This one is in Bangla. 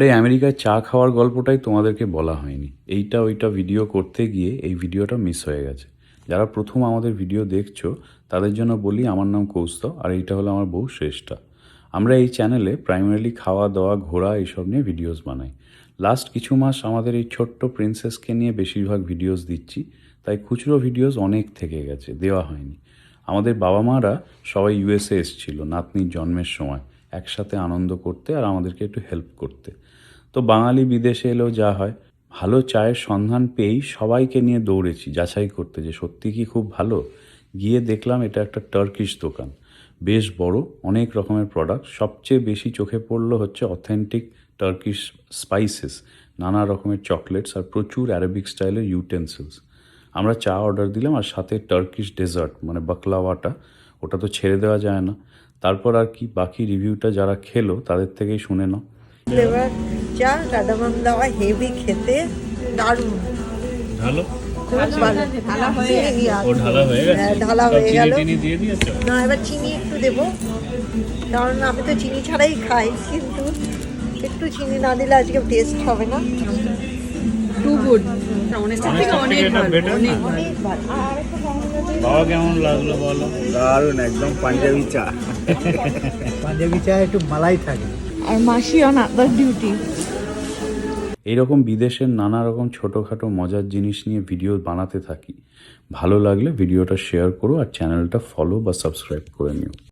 আরে, আমেরিকায় চা খাওয়ার গল্পটাই তোমাদেরকে বলা হয়নি। এইটা, ওইটা ভিডিও করতে গিয়ে এই ভিডিওটা মিস হয়ে গেছে। যারা প্রথম আমাদের ভিডিও দেখছ, তাদের জন্য বলি আমার নাম কৌস্তব, আর এইটা হলো আমার বউ শ্রেষ্ঠা। আমরা এই চ্যানেলে প্রাইমারিলি খাওয়া, দাওয়া, ঘোরা এইসব নিয়ে ভিডিওস বানাই। লাস্ট কিছু মাস আমাদের এই ছোট্ট প্রিন্সেসকে নিয়ে বেশিরভাগ ভিডিওস দিচ্ছি, তাই খুচরো ভিডিওস অনেক থেকে গেছে, দেওয়া হয়নি। আমাদের বাবা মারা সবাই ইউএসএ এসেছিল, নাতনির জন্মের সময়। একসাথে আনন্দ করতে আর আমাদেরকে একটু হেল্প করতে। তো বাঙালি বিদেশে এলেও যা হয়, ভালো চায়ের সন্ধান পেয়েই সবাইকে নিয়ে দৌড়েছি, যাচাই করতে যে সত্যি কি খুব ভালো? গিয়ে দেখলাম এটা একটা টার্কিশ দোকান। বেশ বড়, অনেক রকমের প্রোডাক্ট সবচেয়ে বেশি চোখে পড়ল হচ্ছে অথেন্টিক টার্কিশ স্পাইসেস নানা রকমের চকলেটস আর প্রচুর অ্যারাবিক স্টাইলের ইউটেন্সিলস আমরা চা অর্ডার দিলাম আর সাথে টার্কিশ ডেজার্ট মানে বাকলাওয়াটা ওটা তো ছেড়ে দেওয়া যায় না। তারপর আর কি বাকি রিভিউটা যারা খেলো তাদের থেকেই শুনে নাও। ফ্লেভার চা কাদামাম দেওয়া হেভি খেতে দারুণ। ভালো। ঢালা হয়ে হয়ে গেল। না এবার চিনি একটু দেবো। কারণ আমি তো চিনি ছাড়াই খাই কিন্তু একটু চিনি না দিলে আজকে টেস্ট হবে না। টু গুড অনেস্টার থেকে অনেক ভালো অনেক ভালো অনেক ভালো আর একটু বাংলা দিয়ে বাবা কেমন লাগল বলো? দারুণ একদম পাঞ্জাবি চা। পাঞ্জাবি চা একটু মালাই থাকে। আর মাসি অন আদার ডিউটি এইরকম বিদেশের নানা রকম ছোটোখাটো মজার জিনিস নিয়ে ভিডিও বানাতে থাকি। ভালো লাগলে ভিডিওটা শেয়ার করো আর চ্যানেলটা ফলো বা সাবস্ক্রাইব করে নিও।